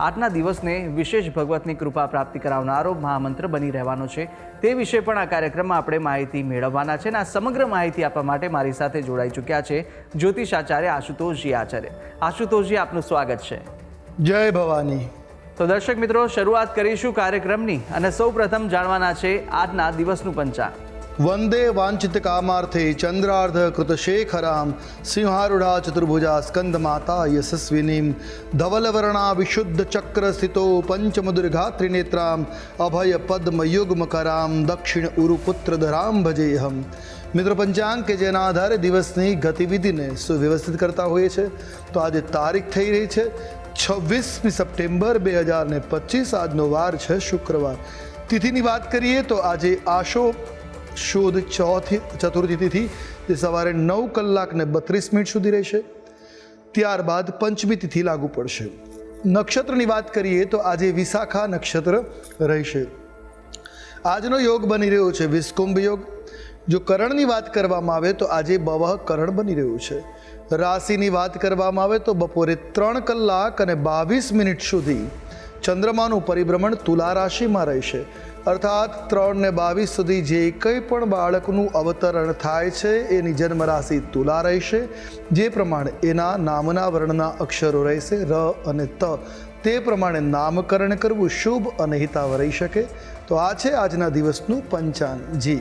આજના દિવસને વિશેષ ભગવતની કૃપા પ્રાપ્તિ કરાવનારો મહામંત્ર બની રહેવાનો છે. તે વિશે પણ આ કાર્યક્રમમાં આપણે માહિતી મેળવવાના છે અને આ સમગ્ર માહિતી આપવા માટે મારી સાથે જોડાઈ ચૂક્યા છે જ્યોતિષ આચાર્ય આશુતોષજી આચાર્ય. આશુતોષજી આપનું સ્વાગત છે. જય ભવાની. તો દર્શક મિત્રો શરૂઆત કરીશું કાર્યક્રમની અને સૌ પ્રથમ જાણવાના છે આજના દિવસનું પંચાંગ. વંદે વાંછિત કામાર્થે ચંદ્રાર્ધ કૃત શેખરામ સિંહારૂઢા ચતુર્ભુજા સ્કંદ માતા યશસ્વિનીમ ધવલવર્ણા વિશુદ્ધ ચક્ર સ્થિતો પંચમદુર્ઘા ત્રિનેત્રામ અભય પદ્મ યુગ્મકરામ દક્ષિણ ઉરુપુત્ર ધરામ ભજેહમ મિત્ર પંચાંગ કે જેના આધારે દિવસની ગતિવિધિને સુવ્યવસ્થિત કરતા હોઈએ છે તો આજે તારીખ થઈ રહી છે છવ્વીસમી સપ્ટેમ્બર બે હજાર ને પચીસ આજનો વાર છે શુક્રવાર તિથિની વાત કરીએ તો આજે આશો શોધ ચોથી ચતુર્થી તિથિ જે સવારે નવ કલાક ને બત્રીસ મિનિટ સુધી રહેશે. ત્યારબાદ પંચમી તિથિ લાગુ પડશે. નક્ષત્રની વાત કરીએ તો આજે વિશાખા નક્ષત્ર રહેશે. આજનો યોગ બની રહ્યો છે વિસ્કુંભ યોગ. જો કરણની વાત કરવામાં આવે તો આજે બવહ કરણ બની રહ્યું છે. રાશિની વાત કરવામાં આવે તો બપોરે ત્રણ કલાક અને બાવીસ મિનિટ સુધી ચંદ્રમાનું પરિભ્રમણ તુલા રાશિમાં રહેશે. અર્થાત ત્રણ ને બાવીસ સુધી જે કંઈ પણ બાળકનું અવતરણ થાય છે, એની જન્મ રાશિ તુલા રહેશે. જે પ્રમાણે એના નામના વર્ણના અક્ષરો રહેશે, ર અને ત. તે પ્રમાણે નામકરણ કરવું શુભ અને હિતાવ રહી શકે. તો આ છે આજના દિવસનું પંચાંગ જી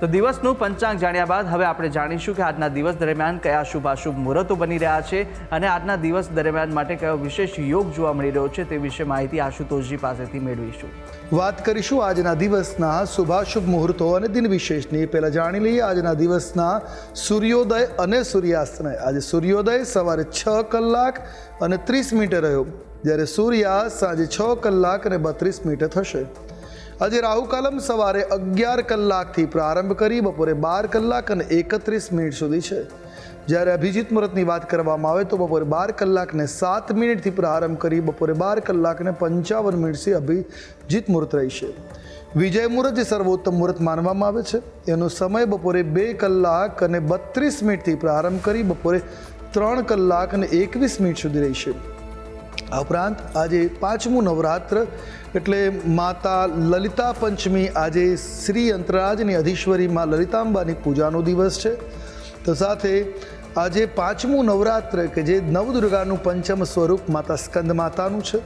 તો દિવસનું પંચાંગ જાણ્યા બાદ હવે આપણે જાણીશું કે આજના દિવસ દરમિયાન કયા શુભાશુભ મુહૂર્તો બની રહ્યા છે અને આજના દિવસ દરમિયાન માટે કયો વિશેષ યોગ જોવા મળી રહ્યો છે તે વિશે માહિતી આશુતોષજી પાસેથી મેળવીશું. વાત કરીશું આજના દિવસના શુભાશુભ મુહૂર્તો અને દિન વિશેષની. પહેલાં જાણી લઈએ આજના દિવસના સૂર્યોદય અને સૂર્યાસ્તને. આજે સૂર્યોદય સવારે છ કલાક અને ત્રીસ મિનિટે રહ્યો. જ્યારે સૂર્યાસ્ત સાંજે છ કલાક અને બત્રીસ મિનિટે થશે. આજે રાહુકાલમ સવારે અગિયાર કલાકથી પ્રારંભ કરી બપોરે બાર કલાક અને એકત્રીસ મિનિટ સુધી છે. જ્યારે અભિજીત મુહૂર્તની વાત કરવામાં આવે તો બપોરે બાર કલાકને સાત મિનિટથી પ્રારંભ કરી બપોરે બાર કલાકને પંચાવન મિનિટથી અભિજીત મુહૂર્ત રહેશે વિજય મુહૂર્ત જે સર્વોત્તમ મુહૂર્ત માનવામાં આવે છે. એનો સમય બપોરે બે કલાક અને બત્રીસ મિનિટથી પ્રારંભ કરી બપોરે ત્રણ કલાક અને એકવીસ મિનિટ સુધી રહેશે આ ઉપરાંત આજે પાંચમું નવરાત્ર એટલે માતા લલિતા પંચમી આજે શ્રી અંતરાજની અધીશ્વરી માં લલિતાંબાની પૂજાનો દિવસ છે. તો સાથે આજે પાંચમું નવરાત્ર કે જે નવદુર્ગાનું પંચમ સ્વરૂપ માતા સ્કંદ માતાનું છે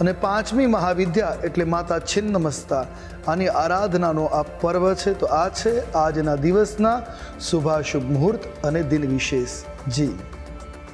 અને પાંચમી મહાવિદ્યા એટલે માતા છિન્નમસ્તા, આની આરાધનાનો આ પર્વ છે. તો આ છે આજના દિવસના શુભાશુભ મુહૂર્ત અને દિન વિશેષ. જી.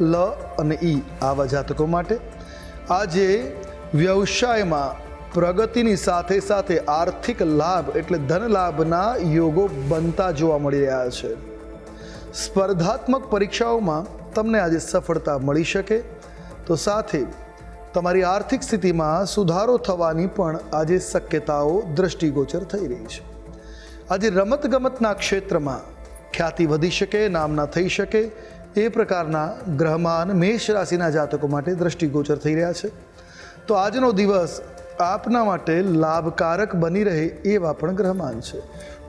લ અને ઈ આવા જાતકો માટે આજે વ્યવસાયમાં પ્રગતિની સાથે સાથે આર્થિક લાભ એટલે ધન લાભના યોગો બનતા જોવા મળી રહ્યા છે. સ્પર્ધાત્મક પરીક્ષાઓમાં તમને આજે સફળતા મળી શકે. તો સાથે તમારી આર્થિક સ્થિતિમાં સુધારો થવાની પણ આજે શક્યતાઓ દ્રષ્ટિગોચર થઈ રહી છે. આજે રમતગમતના ક્ષેત્રમાં ખ્યાતિ વધી શકે, નામના થઈ શકે એ પ્રકારના ગ્રહમાન મેષ રાશિના જાતકો માટે દ્રષ્ટિગોચર થઈ રહ્યા છે. તો આજનો દિવસ આપના માટે લાભકારક બની રહે એવા પણ ગ્રહમાન છે.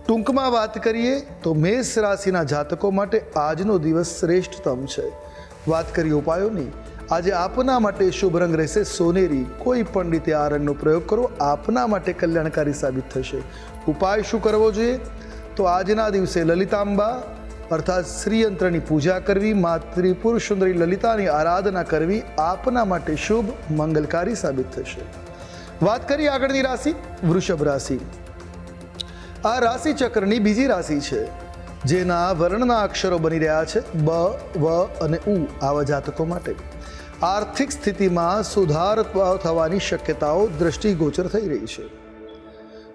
ટૂંકમાં વાત કરીએ તો મેષ રાશિના જાતકો માટે આજનો દિવસ શ્રેષ્ઠતમ છે. વાત કરીએ ઉપાયોની. આજે આપના માટે શુભ રંગ રહેશે સોનેરી. કોઈ પણ રીતે આ રંગનો પ્રયોગ કરો, આપના માટે કલ્યાણકારી સાબિત થશે. ઉપાય શું કરવો જોઈએ? તો આજના દિવસે લલિતાંબા અર્થાત શ્રીયંત્રની પૂજા કરવી મા ત્રિપુર સુંદરી લલિતાની આરાધના કરવી, આપના માટે શુભ, મંગલકારી સાબિત થશે. વાત કરીએ આગળની રાશિ, વૃષભ રાશિ. આ રાશિ ચક્રની બીજી રાશિ છે, જેના વર્ણના અક્ષરો બની રહ્યા છે, બ, વ અને ઉ આવા જાતકો માટે. આર્થિક સ્થિતિમાં સુધાર થવાની શક્યતાઓ દ્રષ્ટિગોચર થઈ રહી છે.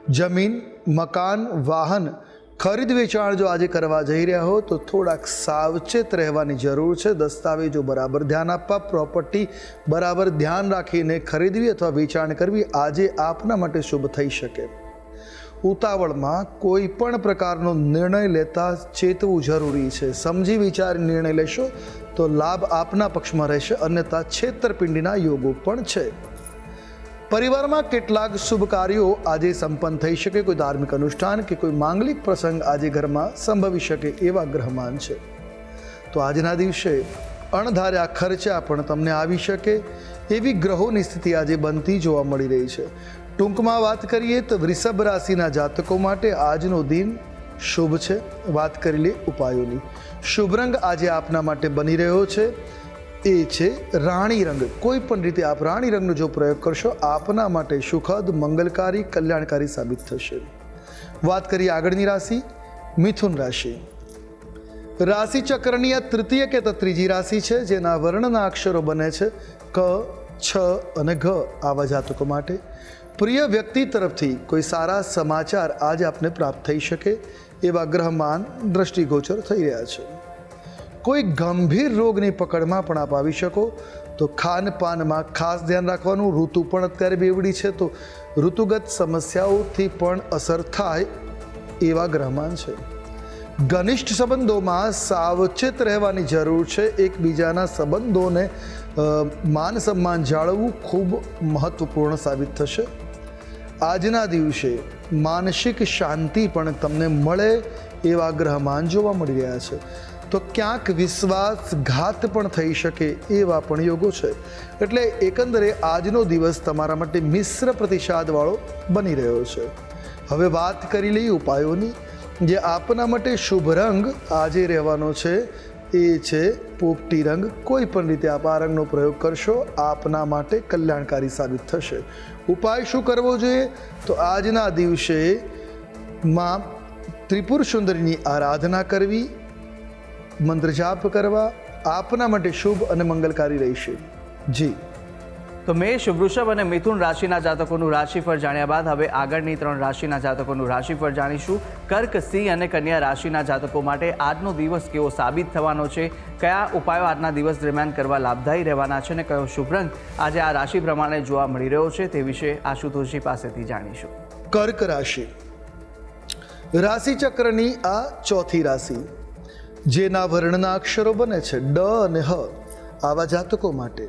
જમીન, મકાન, વાહન ખરીદ વેચાણ જો આજે કરવા જઈ રહ્યા હો, તો થોડાક સાવચેત રહેવાની જરૂર છે. દસ્તાવેજો બરાબર ધ્યાન આપવા, પ્રોપર્ટી બરાબર ધ્યાન રાખીને ખરીદવી અથવા વેચાણ કરવી આજે આપના માટે શુભ થઈ શકે. ઉતાવળમાં કોઈ પણ પ્રકારનો નિર્ણય લેતા ચેતવું જરૂરી છે. સમજી વિચારી નિર્ણય લેશો, તો લાભ આપના પક્ષમાં રહેશે. અન્યથા છેતરપિંડીના યોગો પણ છે. પરિવારમાં કેટલાક શુભ કાર્યો આજે સંપન્ન થઈ શકે, કોઈ ધાર્મિક અનુષ્ઠાન કે કોઈ માંગલિક પ્રસંગ આજે ઘરમાં સંભવી શકે એવા ગ્રહમાન છે. તો આજના દિવસે અણધાર્યા ખર્ચા પણ તમને આવી શકે, એવી ગ્રહોની સ્થિતિ આજે બનતી જોવા મળી રહી છે. ટૂંકમાં વાત કરીએ તો વૃષભ રાશિના જાતકો માટે આજનો દિન શુભ છે. વાત કરી લે ઉપાયોની. શુભ રંગ આજે આપના માટે બની રહ્યો છે. એ છે રાણી રંગ. કોઈ પણ રીતે આપ રાણી રંગનો જો પ્રયોગ કરશો, આપના માટે સુખદ, મંગલકારી, કલ્યાણકારી સાબિત થશે. વાત કરીએ આગળની રાશિ, મિથુન રાશિ. રાશિ ચક્રની આ તૃતીય કે ત્રીજી રાશિ છે, જેના વર્ણના અક્ષરો બને છે ક, છ અને ઘ આવા જાતકો માટે. પ્રિય વ્યક્તિ તરફથી કોઈ સારા સમાચાર આજે આપને પ્રાપ્ત થઈ શકે, એવા ગ્રહમાન દ્રષ્ટિગોચર થઈ રહ્યા છે. કોઈ ગંભીર રોગની પકડમાં પણ આપ આવી શકો. તો ખાનપાનમાં ખાસ ધ્યાન રાખવાનું. ઋતુ પણ અત્યારે બેવડી છે. તો ઋતુગત સમસ્યાઓથી પણ અસર થાય એવા ગ્રહમાન છે. ઘનિષ્ઠ સંબંધોમાં સાવચેત રહેવાની જરૂર છે. એકબીજાના સંબંધોને માન સન્માન જાળવવું ખૂબ મહત્વપૂર્ણ સાબિત થશે. આજના દિવસે માનસિક શાંતિ પણ તમને મળે એવા ગ્રહમાન જોવા મળી રહ્યા છે. તો ક્યાંક વિશ્વાસઘાત પણ થઈ શકે એવા પણ યોગો છે. એટલે એકંદરે આજનો દિવસ તમારા માટે મિશ્ર પ્રતિસાદવાળો બની રહ્યો છે. હવે વાત કરી લઈએ ઉપાયોની. જે આપના માટે શુભ રંગ આજે રહેવાનો છે એ છે પોપટી રંગ. કોઈ પણ રીતે આપ આ રંગનો પ્રયોગ કરશો, આપના માટે કલ્યાણકારી સાબિત થશે. ઉપાય શું કરવો જોઈએ? તો આજના દિવસે માં ત્રિપુર સુંદરીની આરાધના કરવી મંત્ર જાપ કરવા આપના માટે શુભ અને મંગલકારી રહેશે. જી. તો મેષ વૃષભ અને મિથુન રાશિના જાતકોનું રાશિફળ જાણ્યા બાદ હવે આગળની ત્રણ રાશિના જાતકોનું રાશિફળ જાણીશું. કર્ક સિંહ અને કન્યા રાશિના જાતકો માટે આજનો દિવસ કેવો સાબિત થવાનો છે? કયા ઉપાયો આજના દિવસ દરમિયાન કરવા લાભદાયી રહેવાના છે અને કયો શુભ રંગ આજે આ રાશિ પ્રમાણે જોવા મળી રહ્યો છે તે વિશે આશુતોષજી પાસેથી જાણીશું. કર્ક રાશિ. રાશિચક્રની આ ચોથી રાશિ જેના વર્ણના અક્ષરો બને છે ડ અને હ. આવા જાતકો માટે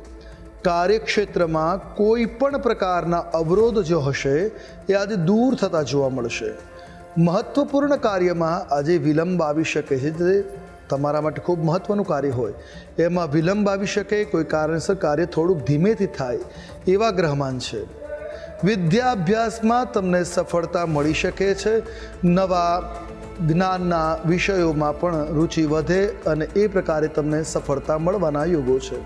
કાર્યક્ષેત્રમાં કોઈ પણ પ્રકારના અવરોધ જો હશે, એ આજે દૂર થતા જોવા મળશે. મહત્વપૂર્ણ કાર્યમાં આજે વિલંબ આવી શકે છે. તે તમારા માટે ખૂબ મહત્વનું કાર્ય હોય. એમાં વિલંબ આવી શકે, કોઈ કારણસર કાર્ય થોડુંક ધીમેથી થાય, એવા ગ્રહમાન છે. વિદ્યાભ્યાસમાં તમને સફળતા મળી શકે છે. નવા જ્ઞાનના વિષયોમાં પણ રુચિ વધે અને એ પ્રકારે તમને સફળતા મળવાના યોગો છે.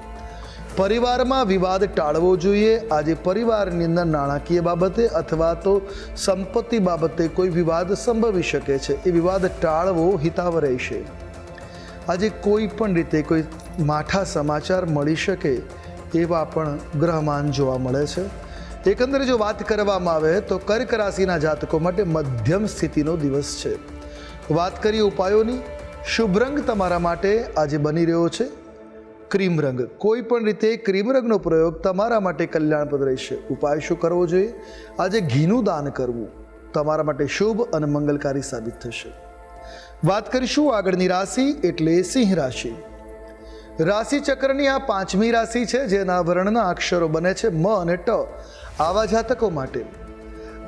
પરિવારમાં વિવાદ ટાળવો જોઈએ. આજે પરિવારની અંદર નાણાકીય બાબતે અથવા તો સંપત્તિ બાબતે કોઈ વિવાદ સંભવી શકે છે. એ વિવાદ ટાળવો હિતાવ રહેશે આજે કોઈ પણ રીતે કોઈ માઠા સમાચાર મળી શકે એવા પણ ગ્રહમાન જોવા મળે છે. એકંદરે જો વાત કરવામાં આવે તો કર્ક રાશિના જાતકો માટે મધ્યમ સ્થિતિનો દિવસ છે. વાત કરીએ ઉપાયોની? શુભ રંગ તમારા માટે આજે બની રહ્યો છે. ક્રીમ રંગ. કોઈ પણ રીતે ક્રીમ રંગનો પ્રયોગ તમારા માટે કલ્યાણપ્રદ રહેશે. ઉપાય શું કરવો જોઈએ? આજે ઘીનું દાન કરવું. તમારા માટે શુભ અને મંગલકારી સાબિત થશે. વાત કરીશું આગળની રાશિ એટલે સિંહ રાશિ. રાશિ ચક્રની આ પાંચમી રાશિ છે, જેના વર્ણના અક્ષરો બને છે મ અને ટ. આવા જાતકો માટે.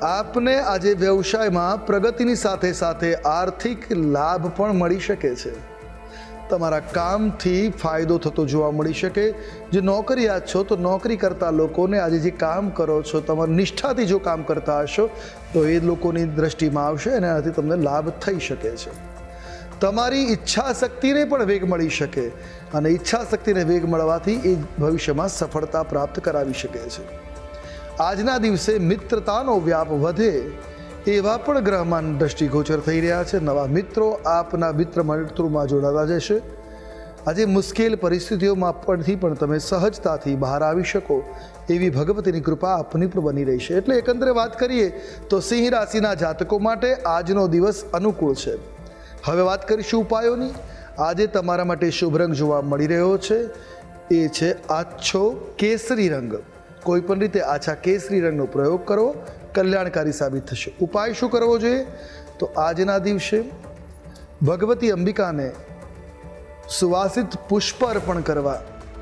આપને આજે વ્યવસાયમાં પ્રગતિની સાથે સાથે આર્થિક લાભ પણ મળી શકે છે. તમારા કામથી ફાયદો થતો જોવા મળી શકે. જે નોકરિયાત છો, તો નોકરી કરતા લોકોને આજે જે કામ કરો છો, તમારી નિષ્ઠાથી જો કામ કરતા હશો, તો એ લોકોની દ્રષ્ટિમાં આવશે અને એનાથી તમને લાભ થઈ શકે છે. તમારી ઈચ્છા શક્તિને પણ વેગ મળી શકે અને ઈચ્છા શક્તિને વેગ મળવાથી એ ભવિષ્યમાં સફળતા પ્રાપ્ત કરાવી શકે છે. આજના દિવસે મિત્રતાનો વ્યાપ વધે એવા પણ ગ્રહમાન દ્રષ્ટિગોચર થઈ રહ્યા છે. નવા મિત્રો આપના મિત્ર મંડળમાં જોડાતા જશે. આજે મુશ્કેલ પરિસ્થિતિઓમાં પણથી પણ તમે સહજતાથી બહાર આવી શકો એવી ભગવતીની કૃપા આપની પર બની રહી છે. એટલે એકંદરે વાત કરીએ તો સિંહ રાશિના જાતકો માટે આજનો દિવસ અનુકૂળ છે. હવે વાત કરીશું ઉપાયોની. આજે તમારા માટે શુભ રંગ જોવા મળી રહ્યો છે. એ છે આછો કેસરી રંગ. કોઈ પણ રીતે આછા કેસરી રંગનો પ્રયોગ કરો, કલ્યાણકારી સાબિત થશે. ઉપાય શું કરવો જોઈએ? તો આજના દિવસે ભગવતી અંબિકાને સુવાસિત પુષ્પ અર્પણ કરવા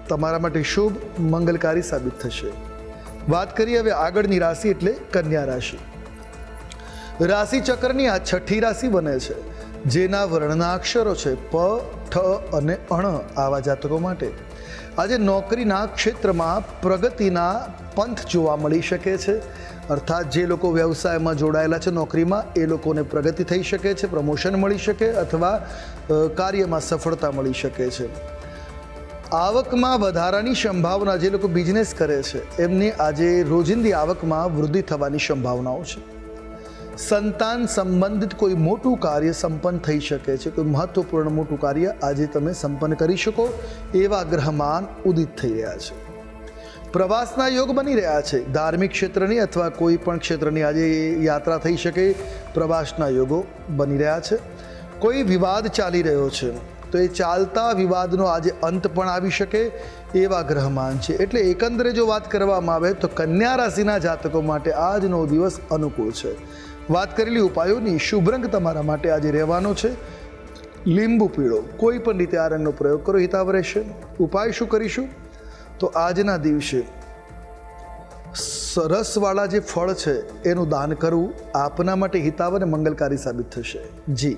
તમારા માટે શુભ, મંગલકારી સાબિત થશે. વાત કરીએ હવે આગળની રાશિ એટલે કન્યા રાશિ. રાશિ ચક્રની આ છઠ્ઠી રાશિ બને છે, જેના વર્ણના અક્ષરો છે પ, ઠ અને અણ આવા જાતકો માટે. આજે નોકરીના ક્ષેત્રમાં પ્રગતિના પંથ જોવા મળી શકે છે. અર્થાત જે લોકો વ્યવસાયમાં જોડાયેલા છે નોકરીમાં, એ લોકોને પ્રગતિ થઈ શકે છે, પ્રમોશન મળી શકે અથવા કાર્યમાં સફળતા મળી શકે છે. આવકમાં વધારાની સંભાવના જે લોકો બિઝનેસ કરે છે, એમની આજે રોજિંદી આવકમાં વૃદ્ધિ થવાની સંભાવનાઓ છે. સંતાન સંબંધિત કોઈ મોટું કાર્ય સંપન્ન થઈ શકે છે, કોઈ મહત્વપૂર્ણ મોટું કાર્ય આજે તમે સંપન્ન કરી શકો એવા ગ્રહમાન ઉદિત થઈ રહ્યા છે. પ્રવાસના યોગ બની રહ્યા છે. ધાર્મિક ક્ષેત્રની અથવા કોઈ પણ ક્ષેત્રની આજે યાત્રા થઈ શકે પ્રવાસના યોગો બની રહ્યા છે. કોઈ વિવાદ ચાલી રહ્યો છે, તો એ ચાલતા વિવાદનો આજે અંત પણ આવી શકે એવા ગ્રહમાન છે. એટલે એકંદરે જો વાત કરવામાં આવે તો કન્યા રાશિના જાતકો માટે આજનો દિવસ અનુકૂળ છે. વાત કરેલી ઉપાયોની શુભ રંગ તમારા માટે આજે રહેવાનો છે. લીંબુ પીળો. કોઈ પણ રીતે આ રંગનો પ્રયોગ કરો હિતાવ રહેશે. ઉપાય શું કરીશું? તો આજના દિવસે સરસવાળા જે ફળ છે, એનું દાન કરવું આપના માટે હિતાવ અને મંગલકારી સાબિત થશે. જી.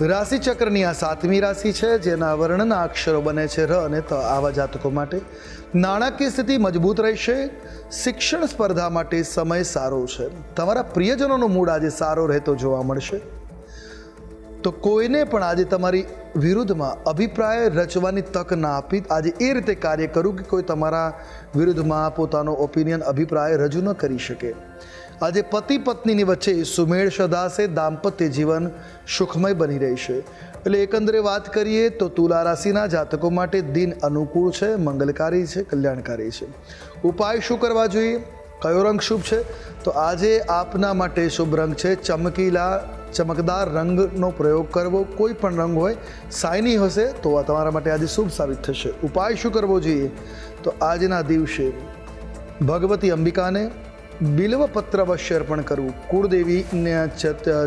રાશિ ચક્રની આ સાતમી રાશિ છે, જેના વર્ણના અક્ષરો બને છે ર અને ત. આવા જાતકો માટે નાણાકીય સ્થિતિ મજબૂત રહેશે. શિક્ષણ સ્પર્ધા માટે સમય સારો છે. તમારા પ્રિયજનોનો મૂડ આજે સારો રહેતો જોવા મળશે. તો કોઈને પણ આજે તમારી વિરુદ્ધમાં અભિપ્રાય રચવાની તક ના આપી. આજે એ રીતે કાર્ય કરું કે કોઈ તમારા વિરુદ્ધમાં પોતાનો ઓપિનિયન અભિપ્રાય રજૂ ન કરી શકે. આજે પતિ પત્નીની વચ્ચે સુમેળ સદાશે દાંપત્ય જીવન સુખમય બની રહેશે એટલે એકંદરે વાત કરીએ તો તુલા રાશિના જાતકો માટે દિન અનુકૂળ છે, મંગલકારી છે, કલ્યાણકારી છે. ઉપાય શું કરવા જોઈએ? કયો રંગ શુભ છે? તો આજે આપના માટે શુભ રંગ છે ચમકીલા, ચમકદાર રંગનો પ્રયોગ કરવો. કોઈ પણ રંગ હોય સાઇની હશે તો આ તમારા માટે આજે શુભ સાબિત થશે. ઉપાય શું કરવો જોઈએ? તો આજના દિવસે ભગવતી અંબિકાને બિલ્વપત્ર અર્પણ કરવું. કુળદેવીને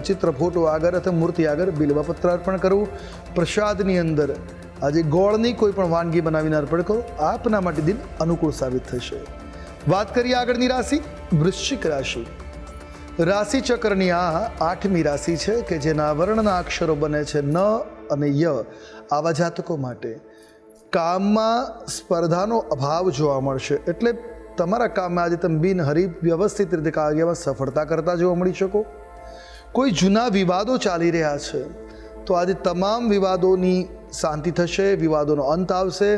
ચિત્ર ફોટો આગળ અથવા મૂર્તિ આગળ બિલ્વપત્ર અર્પણ કરવું. પ્રસાદની અંદર આજે ગોળની કોઈ પણ વાનગી બનાવીને અર્પણ કરો. આપના માટે દિન અનુકૂળ સાબિત થશે. વાત કરીએ આગળની રાશિ, વૃશ્ચિક રાશિ. રાશિ ચક્રની આ આઠમી રાશિ છે કે જેના વર્ણના અક્ષરો બને છે ન અને ય આવા જાતકો માટે. કામમાં સ્પર્ધાનો અભાવ જોવા મળશે. એટલે તમારા કામમાં આજે તમે બિનહરીફ વ્યવસ્થિત રીતે કાર્યમાં સફળતા કરતા જોવા મળી શકો. કોઈ જૂના વિવાદો ચાલી રહ્યા છે, તો આજે તમામ વિવાદોની શાંતિ થશે, વિવાદોનો અંત આવશે.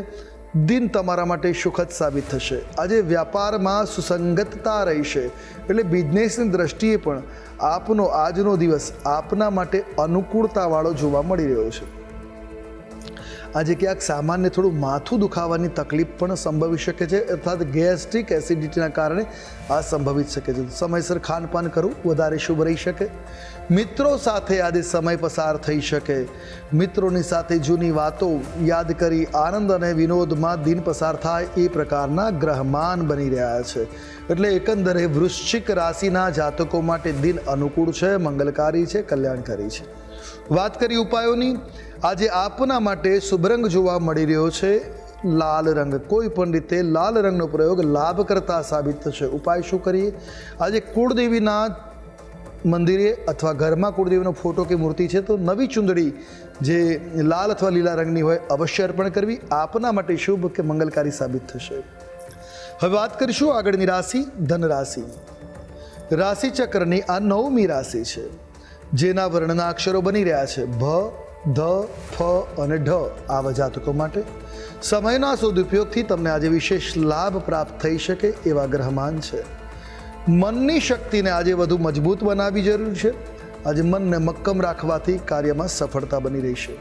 દિન તમારા માટે સુખદ સાબિત થશે. આજે વ્યાપારમાં સુસંગતતા રહેશે, એટલે બિઝનેસની દ્રષ્ટિએ પણ આપનો આજનો દિવસ આપના માટે અનુકૂળતાવાળો જોવા મળી રહ્યો છે. આજે ક્યાંક સામાન્ય થોડું માથું દુખાવાની તકલીફ પણ સંભવી શકે છે, અર્થાત ગેસ્ટ્રિક એસિડિટીના કારણે આ સંભવી શકે છે. સમયસર ખાનપાન કરવું વધારે શુભ રહી શકે. મિત્રો સાથે આજે સમય પસાર થઈ શકે. મિત્રોની સાથે જૂની વાતો, યાદ કરી આનંદ અને વિનોદમાં દિન પસાર થાય એ પ્રકારના ગ્રહમાન બની રહ્યા છે. એટલે એકંદરે વૃશ્ચિક રાશિના જાતકો માટે દિન અનુકૂળ છે, મંગલકારી છે, કલ્યાણકારી છે. વાત કરી ઉપાયોની આજે આપના માટે શુભ રંગ જોવા મળી રહ્યો છે. લાલ રંગ, કોઈ પણ રીતે લાલ રંગનો પ્રયોગ લાભ કરતા સાબિત થશે. ઉપાય શું કરીએ? આજે કુળદેવીના મંદિરે અથવા ઘરમાં કુળદેવીનો ફોટો કે મૂર્તિ છે તો નવી ચૂંદડી જે લાલ અથવા લીલા રંગની હોય અવશ્ય અર્પણ કરવી. આપના માટે શુભ કે મંગલકારી સાબિત થશે. હવે વાત કરીશું આગળની રાશિ ધન રાશિ રાશિ ચક્રની આ નવમી રાશિ છે, જેના વર્ણના અક્ષરો બની રહ્યા છે. ભ ધ, ફ અને ઢ આવા જાતકો માટે. સમયના સદુપયોગથી તમને આજે વિશેષ લાભ પ્રાપ્ત થઈ શકે એવા ગ્રહમાન છે. મનની શક્તિને આજે વધુ મજબૂત બનાવવી જરૂર છે. આજે મનને મક્કમ રાખવાથી કાર્યમાં સફળતા બની રહેશે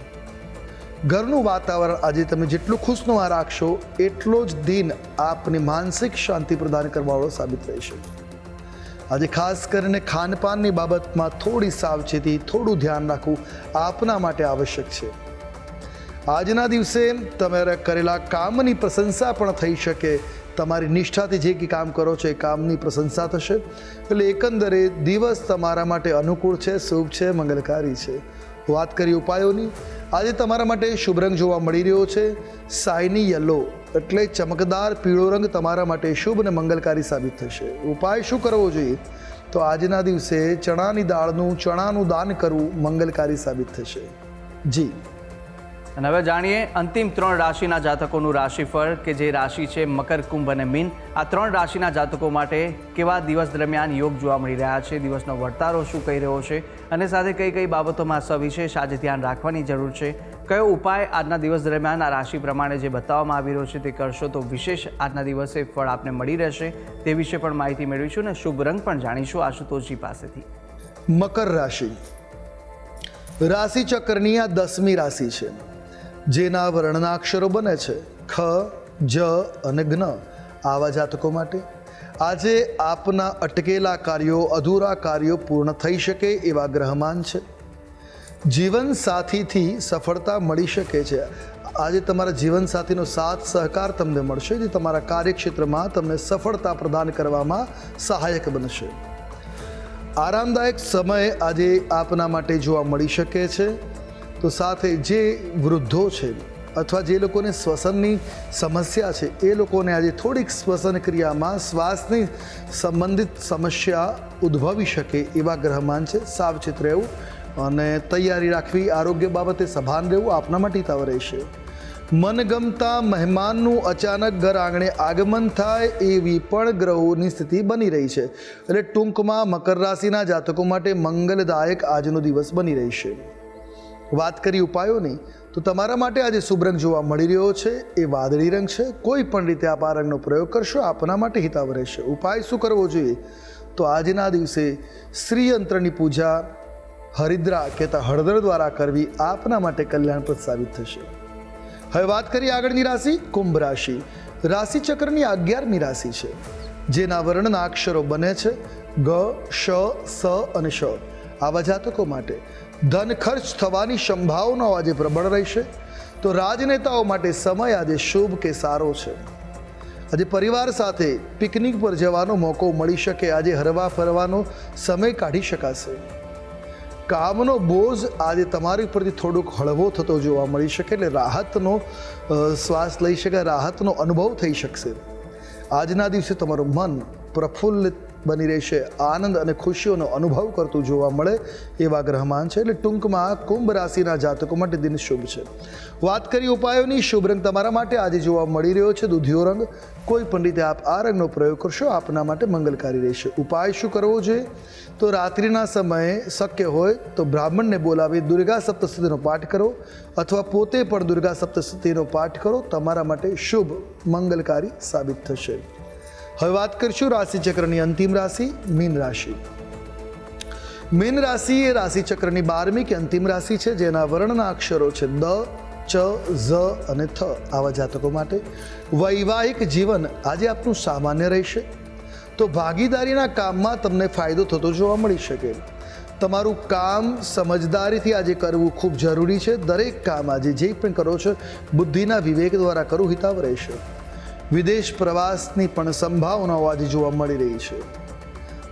ઘરનું વાતાવરણ આજે તમે જેટલું ખુશનુમા રાખશો, એટલો જ દિન આપની માનસિક શાંતિ પ્રદાન કરવાવાળો સાબિત રહેશે. આજે ખાસ કરીને ખાનપાનની બાબતમાં થોડી સાવચેતી, થોડું ધ્યાન રાખવું આપના માટે આવશ્યક છે. આજના દિવસે તમારા કરેલા કામની પ્રશંસા પણ થઈ શકે. તમારી નિષ્ઠાથી જે કંઈ કામ કરો છો એ કામની પ્રશંસા થશે. એટલે એકંદરે દિવસ તમારા માટે અનુકૂળ છે, શુભ છે, મંગલકારી છે. વાત કરી ઉપાયોની. આજે તમારા માટે શુભ રંગ જોવા મળી રહ્યો છે. Shiny yellow. એટલે ચમકદાર પીળો રંગ તમારા માટે શુભ અને મંગલકારી સાબિત થશે. ઉપાય શું કરવો જોઈએ? તો આજના દિવસે ચણાની દાળનું ચણાનું દાન કરવું મંગલકારી સાબિત થશે. જી. અને હવે જાણીએ અંતિમ ત્રણ રાશિના જાતકોનું રાશિફળ કે જે રાશિ છે મકર, કુંભ અને મીન. આ ત્રણ રાશિના જાતકો માટે કેવા દિવસ દરમિયાન યોગ જોવા મળી રહ્યા છે? દિવસનો વર્તારો શું કહી રહ્યો છે? અને સાથે કઈ કઈ બાબતોમાં સવિશેષ આજે ધ્યાન રાખવાની જરૂર છે? કયો ઉપાય આજના દિવસ દરમિયાન આ રાશિ પ્રમાણે જે બતાવવામાં આવી રહ્યો છે તે કરશો તો વિશેષ આજના દિવસે ફળ આપને મળી રહેશે. તે વિશે પણ માહિતી મેળવીશું અને શુભ રંગ પણ જાણીશું આશુતોષજી પાસેથી. મકર રાશિ. રાશિ ચક્રની આ દસમી રાશિ છે. જેના વર્ણના અક્ષરો બને છે ખ, જ અને જ્ઞ આવા જાતકો માટે આજે આપના અટકેલા કાર્યો, અધૂરા કાર્યો પૂર્ણ થઈ શકે એવા ગ્રહમાન છે. જીવન સાથીથી સફળતા મળી શકે છે. આજે તમારા જીવનસાથીનો સાથ, સહકાર તમને મળશે, જે તમારા કાર્યક્ષેત્રમાં તમને સફળતા પ્રદાન કરવામાં સહાયક બનશે. આરામદાયક સમય આજે આપના માટે જોવા મળી શકે છે. તો સાથે જે વૃદ્ધો છે અથવા જે લોકોને શ્વસનની સમસ્યા છે, એ લોકોને આજે થોડીક શ્વસન ક્રિયામાં શ્વાસની સંબંધિત સમસ્યા ઉદ્ભવી શકે એવા ગ્રહમાન છે. સાવચેત રહેવું અને તૈયારી રાખવી આરોગ્ય બાબતે સભાન રહેવું આપના માટે હિતાવ રહેશે. મનગમતા મહેમાનનું અચાનક ઘર આંગણે આગમન થાય એવી પણ ગ્રહોની સ્થિતિ બની રહી છે. એટલે ટૂંકમાં મકર રાશિના જાતકો માટે મંગલદાયક આજનો દિવસ બની રહેશે. વાત કરી ઉપાયોની તો તમારા માટે આજે શુભ રંગ જોવા મળી રહ્યો છે, એ વાદળી રંગ છે. કોઈ પણ રીતે આપ આ રંગનો પ્રયોગ કરશો, આપના માટે હિતાવ રહેશે. ઉપાય શું કરવો જોઈએ? તો આજના દિવસે શ્રીયંત્રની પૂજા હરિદ્રા કહેતા હળદર દ્વારા કરવી આપના માટે કલ્યાણપ્રદ સાબિત થશે. હવે વાત કરીએ આગળની રાશિ, કુંભ રાશિ. રાશિ ચક્રની અગિયારમી રાશિ છે, જેના વર્ણના અક્ષરો બને છે, ગ, શ, સ અને શ આવા જાતકો માટે ધન ખર્ચ થવાની સંભાવનાઓ આજે પ્રબળ રહેશે. તો રાજનેતાઓ માટે સમય આજે શુભ કે સારો છે. આજે પરિવાર સાથે પિકનિક પર જવાનો મોકો મળી શકે, આજે હરવા ફરવાનો સમય કાઢી શકાશે. કામનો બોજ આજે તમારી ઉપરથી થોડોક હળવો થતો જોવા મળી શકે, એટલે રાહતનો શ્વાસ લઈ શકાય, રાહતનો અનુભવ થઈ શકશે. આજના દિવસે તમારું મન પ્રફુલ્લિત બની રહેશે આનંદ અને ખુશીઓનો અનુભવ કરતું જોવા મળે એવા ગ્રહમાન છે. એટલે ટૂંકમાં કુંભ રાશિના જાતકો માટે દિન શુભ છે. વાત કરી ઉપાયોની. શુભ રંગ તમારા માટે આજે જોવા મળી રહ્યો છે. દુધિયો રંગ. કોઈ પણ રીતે આપ આ રંગનો પ્રયોગ કરશો, આપના માટે મંગલકારી રહેશે. ઉપાય શું કરવો જોઈએ? તો રાત્રિના સમયે શક્ય હોય તો બ્રાહ્મણને બોલાવી દુર્ગા સપ્તશતીનો પાઠ કરો અથવા પોતે પણ દુર્ગા સપ્તશતીનો પાઠ કરો. તમારા માટે શુભ, મંગલકારી સાબિત થશે. હવે વાત કરીશું રાશિ ચક્રની અંતિમ રાશિ, મીન રાશિ. મીન રાશિ એ રાશિ ચક્રની બારમી કે અંતિમ રાશિ છે, જેના વર્ણના અક્ષરો છે દ, ચ, ઝ અને થ. આવા જાતકો માટે વૈવાહિક જીવન આજે આપનું સામાન્ય રહેશે. તો ભાગીદારીના કામમાં તમને ફાયદો થતો જોવા મળી શકે. તમારું કામ સમજદારીથી આજે કરવું ખૂબ જરૂરી છે. દરેક કામ આજે જે પણ કરો છો, બુદ્ધિના વિવેક દ્વારા કરવું હિતાવ રહેશે. વિદેશ પ્રવાસની પણ સંભાવનાઓ આજે જોવા મળી રહી છે.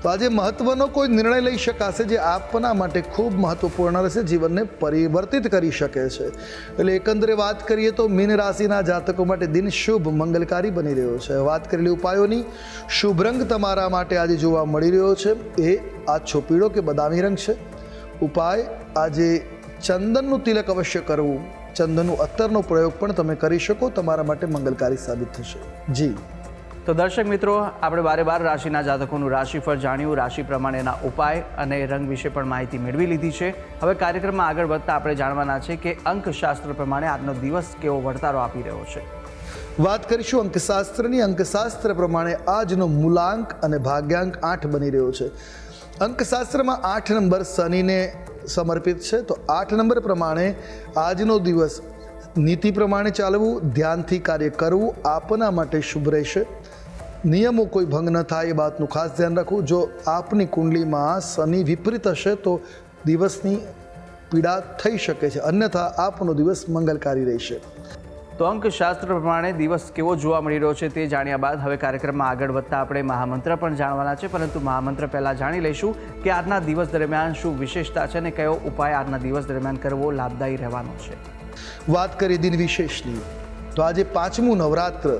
તો આજે મહત્વનો કોઈ નિર્ણય લઈ શકાશે જે આપના માટે ખૂબ મહત્વપૂર્ણ રહેશે, જીવનને પરિવર્તિત કરી શકે છે. એટલે એકંદરે વાત કરીએ તો મીન રાશિના જાતકો માટે દિન શુભ મંગલકારી બની રહ્યો છે. વાત કરેલી ઉપાયોની, શુભ રંગ તમારા માટે આજે જોવા મળી રહ્યો છે. એ આછો પીળો કે બદામી રંગ છે? ઉપાય, આજે ચંદનનું તિલક અવશ્ય કરવું. ચંદનનું અત્તરનો પ્રયોગ પણ તમે કરી શકો તમારા માટે મંગલકારી સાબિત થશે. જી. તો દર્શક મિત્રો આપણે બારે બાર રાશિના જાતકોનું રાશિફળ જાણ્યું રાશિ પ્રમાણેના ઉપાય અને રંગ વિશે પણ માહિતી મેળવી લીધી છે. હવે કાર્યક્રમમાં આગળ વધતા આપણે જાણવાના છે કે અંકશાસ્ત્ર પ્રમાણે આજનો દિવસ કેવો વળતારો આપી રહ્યો છે. વાત કરીશું અંકશાસ્ત્રની. અંકશાસ્ત્ર પ્રમાણે આજનો મૂલાંક અને ભાગ્યાંક આઠ બની રહ્યો છે. અંકશાસ્ત્રમાં આઠ નંબર શનિને સમર્પિત છે. તો આઠ નંબર પ્રમાણે આજનો દિવસ નીતિ પ્રમાણે ચાલવું, ધ્યાનથી કાર્ય કરવું, આપના માટે શુભ રહેશે. નિયમો કોઈ ભંગ ન થાય, એ બાતનું ખાસ ધ્યાન રાખવું. જો આપની કુંડલીમાં શનિ વિપરીત હશે, તો દિવસની પીડા થઈ શકે છે. અન્યથા આપનો દિવસ મંગલકારી રહેશે. તો અંકશાસ્ત્ર પ્રમાણે દિવસ કેવો જોવા મળી રહ્યો છે તે જાણ્યા બાદ હવે કાર્યક્રમમાં આગળ વધતા આપણે મહામંત્ર પણ જાણવાના છે, પરંતુ મહામંત્ર પહેલાં જાણી લઈશું કે આજના દિવસ દરમિયાન શું વિશેષતા છે અને કયો ઉપાય આજના દિવસ દરમિયાન કરવો લાભદાયી રહેવાનો છે. વાત કરીએ દિન વિશેષની, તો આજે પાંચમું નવરાત્ર.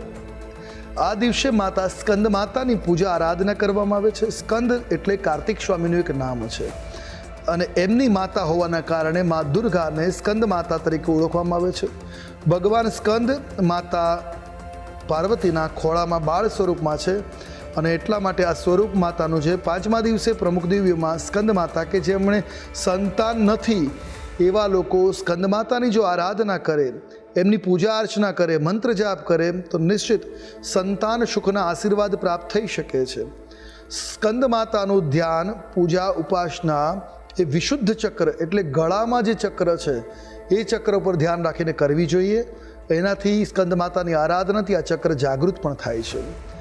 આ દિવસે માતા સ્કંદ માતાની પૂજા આરાધના કરવામાં આવે છે. સ્કંદ એટલે કાર્તિક સ્વામીનું એક નામ છે. અને એમની માતા હોવાના કારણે મા દુર્ગાને સ્કંદ માતા તરીકે ઓળખવામાં આવે છે. ભગવાન સ્કંદ માતા પાર્વતીના ખોળામાં બાળ સ્વરૂપમાં છે અને એટલા માટે આ સ્વરૂપ માતાનું છે પાંચમા દિવસે પ્રમુખ દિવ્યમાં સ્કંદ માતા કે જેમણે સંતાન નથી, એવા લોકો સ્કંદ માતાની જો આરાધના કરે, એમની પૂજા અર્ચના કરે, મંત્ર જાપ કરે, તો નિશ્ચિત સંતાન સુખના આશીર્વાદ પ્રાપ્ત થઈ શકે છે. સ્કંદ માતાનું ધ્યાન, પૂજા, ઉપાસના એ વિશુદ્ધ ચક્ર, એટલે ગળામાં જે ચક્ર છે એ ચક્ર ઉપર ધ્યાન રાખીને કરવી જોઈએ. એનાથી સ્કંદ માતાની આરાધનાથી આ ચક્ર જાગૃત પણ થાય છે.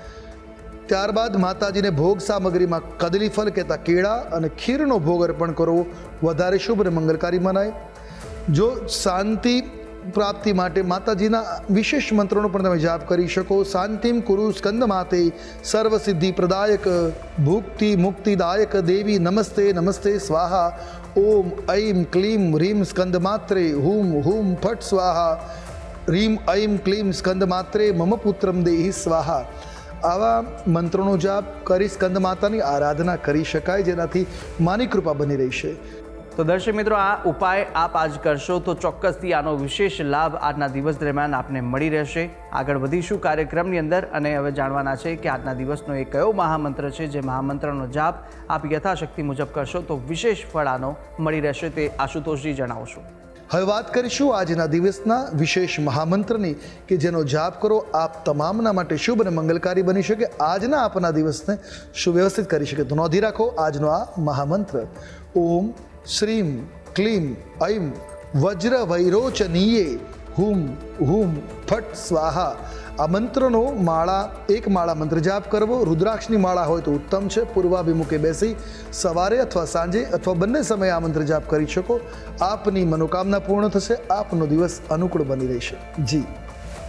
ત્યારબાદ માતાજીને ભોગ સામગ્રીમાં કદલીફલ કહેતા કેળા અને ખીરનો ભોગ અર્પણ કરવો વધારે શુભ અને મંગલકારી મનાય. જો શાંતિ પ્રાપ્તિ માટે માતાજીના વિશેષ મંત્રોનો પણ તમે જાપ કરી શકો. શાંતિમ કુરુ સ્કંદ માતે સર્વસિદ્ધિ પ્રદાયક, ભુક્તિ મુક્તિદાયક દેવી નમસ્તે નમસ્તે સ્વાહા. ઓમ ઐમ ક્લીમ રીમ સ્કંદ માત્રે, હુમ હુમ ફટ સ્વાહા. રીમ ઐમ ક્લીમ સ્કંદ માત્રે, મમ પુત્રમ દેહી સ્વાહા. આવા મંત્રોનો જાપ કરી સ્કંદ માતાની આરાધના કરી શકાય, જેનાથી માની કૃપા બની રહેશે તો દર્શક મિત્રો, આ ઉપાય આપ આજ કરશો તો ચોક્કસથી આનો વિશેષ લાભ આજના દિવસ દરમિયાન આપને મળી રહેશે. આગળ વધીશું કાર્યક્રમની અંદર અને હવે જાણવાના છે કે આજના દિવસનો એ કયો મહામંત્ર છે જે મહામંત્રનો જાપ આપ યથાશક્તિ મુજબ કરશો તો વિશેષ ફળ આનો મળી રહેશે તે આશુતોષજી જણાવશો. હવે વાત કરીશું આજના દિવસના વિશેષ મહામંત્રની કે જેનો જાપ કરો આપ તમામના માટે શુભ અને મંગલકારી બની શકે. આજના આપના દિવસને સુવ્યવસ્થિત કરી શકે. તો નોંધી રાખો, આજનો આ મહામંત્ર. ઓમ શ્રીમ, ક્લીમ ઐમ વજ્ર વૈરોચનીયે, હુમ હુમ, ફટ, સ્વાહા. આ મંત્રનો માળા, એક માળા મંત્ર જાપ કરવો, રુદ્રાક્ષની માળા હોય તો ઉત્તમ છે. પૂર્વાભિમુખે બેસી સવારે અથવા સાંજે અથવા બંને સમયે આ મંત્ર જાપ કરી શકો. આપની મનોકામના પૂર્ણ થશે. આપનો દિવસ અનુકૂળ બની રહેશે. જી.